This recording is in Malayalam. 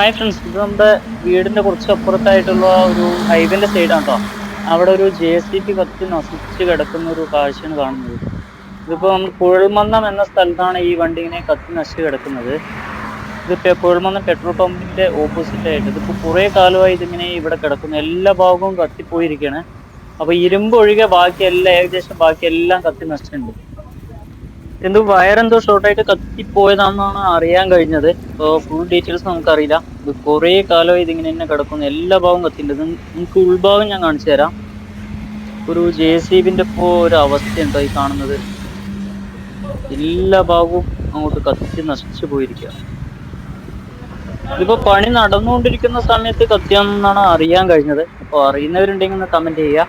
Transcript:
ഹായ് ഫ്രണ്ട്സ് ഇത് നമ്മുടെ വീടിന്റെ കുറച്ച് അപ്പുറത്തായിട്ടുള്ള ഒരു ഹൈവേന്റെ സൈഡാണ് കേട്ടോ അവിടെ ഒരു ജെ സി പി കത്തി നശിച്ച് കിടക്കുന്ന ഒരു കാഴ്ചയാണ് കാണുന്നത്. ഇതിപ്പോൾ നമ്മൾ കുഴൽമന്നം എന്ന സ്ഥലത്താണ് ഈ വണ്ടി ഇങ്ങനെ കത്തി നശിച്ച് കിടക്കുന്നത്. ഇത് കുഴൽമന്നം പെട്രോൾ പമ്പിന്റെ ഓപ്പോസിറ്റ് ആയിട്ട്. കുറേ കാലമായി ഇതിങ്ങനെ ഇവിടെ കിടക്കുന്നു. എല്ലാ ഭാഗവും കത്തിപ്പോയിരിക്കുകയാണ് അപ്പോൾ ഇരുമ്പ് ഒഴികെ ബാക്കി എല്ലാം ഏകദേശം ബാക്കി എല്ലാം കത്തി നശിച്ചിട്ടുണ്ട്. എന്തോ വയറെന്തോ ഷോർട്ടായിട്ട് കത്തിപ്പോയതാണെന്നാണ് അറിയാൻ കഴിഞ്ഞത്. അപ്പോൾ ഫുൾ ഡീറ്റെയിൽസ് നമുക്കറിയില്ല. ഇത് കുറേ കാലമായി ഇതിങ്ങനെ തന്നെ കിടക്കുന്നു. എല്ലാ ഭാഗവും കത്തിണ്ട് നമുക്ക് ഉൾഭാഗം ഞാൻ കാണിച്ചു തരാം. ഒരു ജെ സി ബിന്റെ ഇപ്പോ ഒരു അവസ്ഥയുണ്ടോ ഈ കാണുന്നത്? എല്ലാ ഭാഗവും അങ്ങോട്ട് കത്തി നശിച്ചു പോയിരിക്കുക ഇതിപ്പോ പണി നടന്നുകൊണ്ടിരിക്കുന്ന സമയത്ത് കത്തിയാണെന്നാണ് അറിയാൻ കഴിഞ്ഞത്. അപ്പോൾ അറിയുന്നവരുണ്ടെങ്കിൽ ഒന്ന് കമന്റ് ചെയ്യുക.